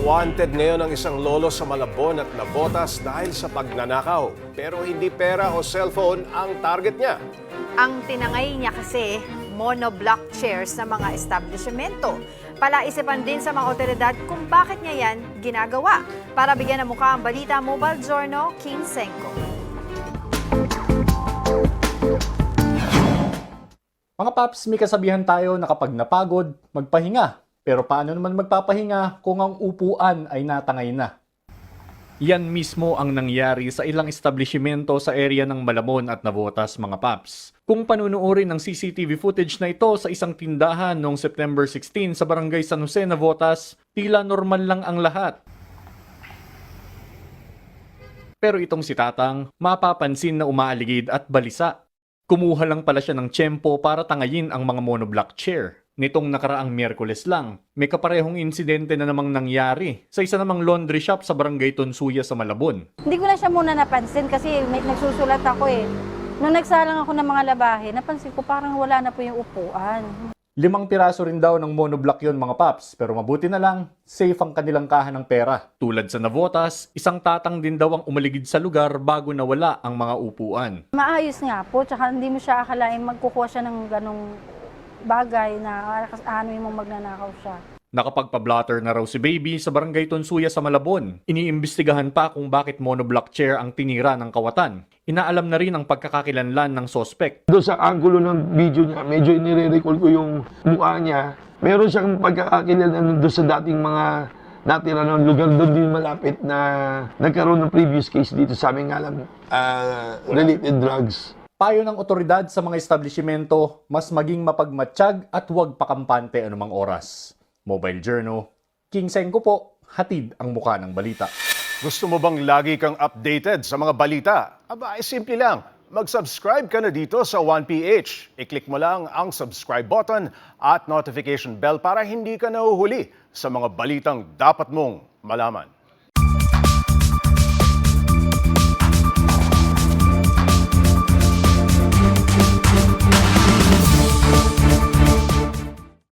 Wanted ngayon ang isang lolo sa Malabon at nabotas dahil sa pagnanakaw. Pero hindi pera o cellphone ang target niya. Ang tinangay niya kasi monoblock chairs sa mga establishmento. Palaisipan din sa mga otoridad kung bakit niya yan ginagawa. Para bigyan ng mukha ang balita, Mobile Journal, King Senko. Mga paps, may kasabihan tayo na kapag napagod, magpahinga. Pero paano naman magpapahinga kung ang upuan ay natangay na? Yan mismo ang nangyari sa ilang establishmento sa area ng Malamon at Navotas mga paps. Kung panunuorin ng CCTV footage na ito sa isang tindahan noong September 16 sa barangay San Jose, Navotas, tila normal lang ang lahat. Pero itong si Tatang, mapapansin na umaaligid at balisa. Kumuha lang pala siya ng tiyempo para tangayin ang mga monoblock chair. Nitong nakaraang Miyerkules lang, may kaparehong insidente na namang nangyari sa isa namang laundry shop sa barangay Tonsuya sa Malabon. Hindi ko na siya muna napansin kasi may, nagsusulat ako eh. Nung nagsalang ako ng mga labahe, napansin ko parang wala na po yung upuan. Limang piraso rin daw ng monoblock yon mga paps, pero mabuti na lang, safe ang kanilang kahan ng pera. Tulad sa Navotas, isang tatang din daw ang umaligid sa lugar bago nawala ang mga upuan. Maayos nga po, tsaka hindi mo siya akalain magkukuha siya ng ganong bagay na ano yung magnanakaw siya. Nakapagpa-blotter na raw si Baby sa barangay Tonsuya sa Malabon. Iniimbestigahan pa kung bakit monoblock chair ang tinira ng kawatan. Inaalam na rin ang pagkakakilanlan ng sospek. Doon sa angulo ng video niya, medyo inire-recall ko yung mukha niya. Meron siyang pagkakakilala doon sa dating mga natira ng lugar doon din malapit na nagkaroon ng previous case dito sa aming alam ah, related drugs. Payo ng otoridad sa mga establishmento, mas maging mapagmatsyag at huwag pakampante anumang oras. Mobile Journal, King Sengko po, hatid ang muka ng balita. Gusto mo bang lagi kang updated sa mga balita? Aba, ay simple lang. Mag-subscribe ka na dito sa 1PH. I-click mo lang ang subscribe button at notification bell para hindi ka nahuhuli sa mga balitang dapat mong malaman.